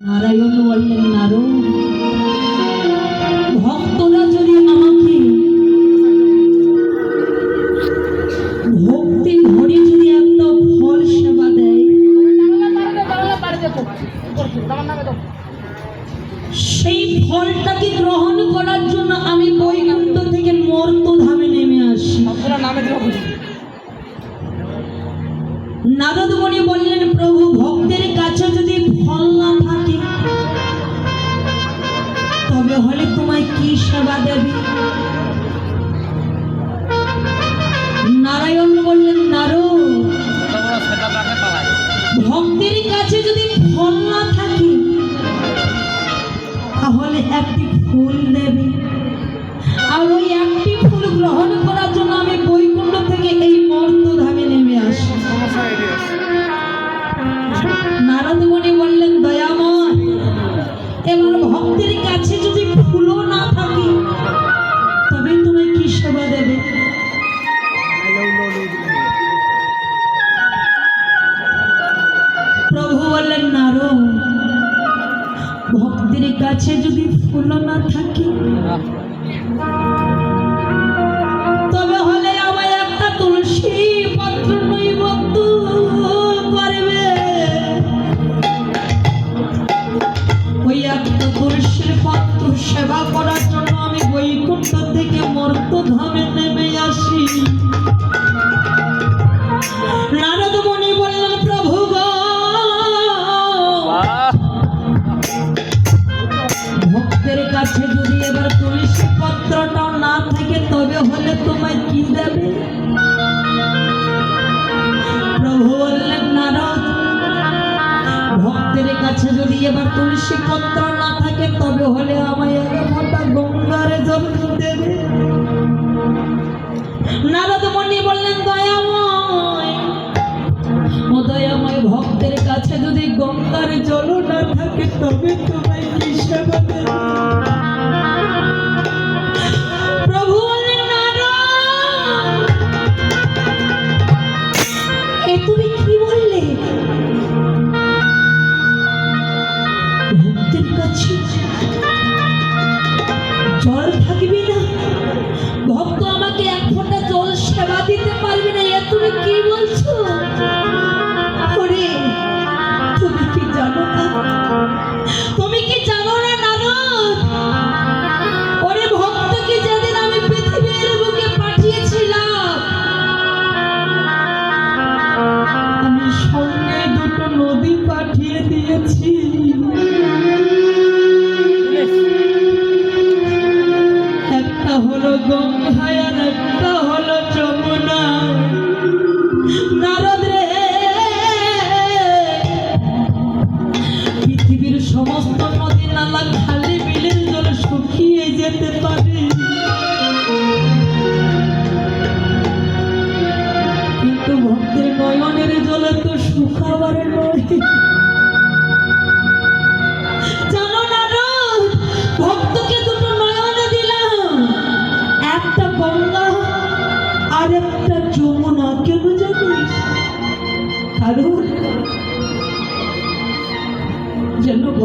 নারায়ণ বললেন নারদ ভক্তরা যদি আমাকে ভক্তি ভরে যদি একটা ফল সেবা দেয় সেই ফলটাকে গ্রহণ করার জন্য আমি বৈকুণ্ঠ থেকে মর্ত ধামে নেমে আসি নারদ মণি বললেন প্রভু ভক্তের কাছে যদি ফল তবে হলে তোমায় কি সেবা দেবে? নারায়ণ ভক্তের কাছে যদি ফুল না থাকে এবার তুলসী পত্রটাও না থাকে, তবে হলে তোমায় কি দেবে? প্রভু বললেন, নারদ, ভক্তের কাছে যদি এবার তুলসী পত্র না থাকে, তবে হলে আমায় এক ফোঁটা গঙ্গারে জল দেবে। নারদ মণি বললেন, দয়াময় দয়াময়, ভক্তের কাছে যদি গঙ্গার জল না থাকে, তবে তোমায় কি সেবা দেবে? জল থাকবে একটা হলো গঙ্গা আর হলো যমুনা রে পৃথিবীর সমস্ত নদী নালা খালি বিলের জল যেতে পারে কিন্তু ভক্তের নয়নের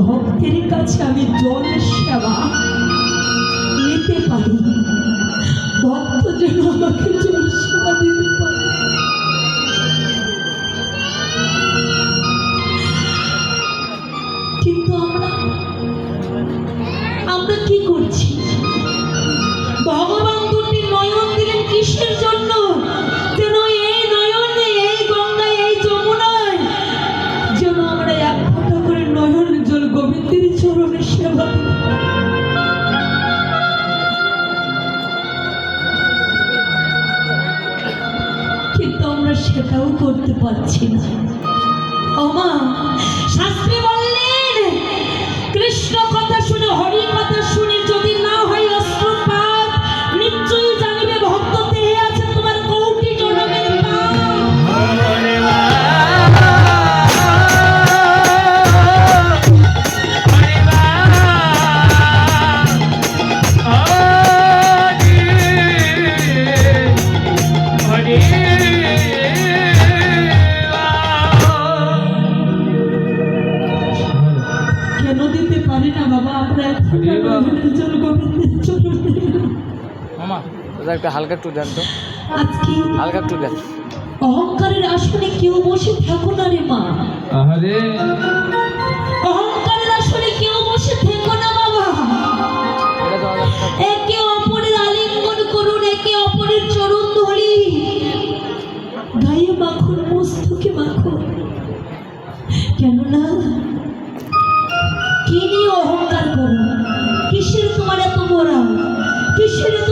ভক্তের কাছে আমি জলের সেবা সেটাও করতে পারছি না। অমা শাস্ত্রী মামা দাদা একটা হালকা একটু দেন তো। আজকে হালকা একটু দেন। অহংকারের আসনে কেউ বসে থাকো না রে মা। আরে অহংকারের আসনে কেউ বসে থেকো না বাবা। একে অপরের আলিঙ্গন করুন একে অপরের চরণ ধরি। গায়ে মাখুন মস্তকে মাখুন। কেননা কি নিয়ে অহংকার করো? কিসের তোমার এত মরা কিসের এত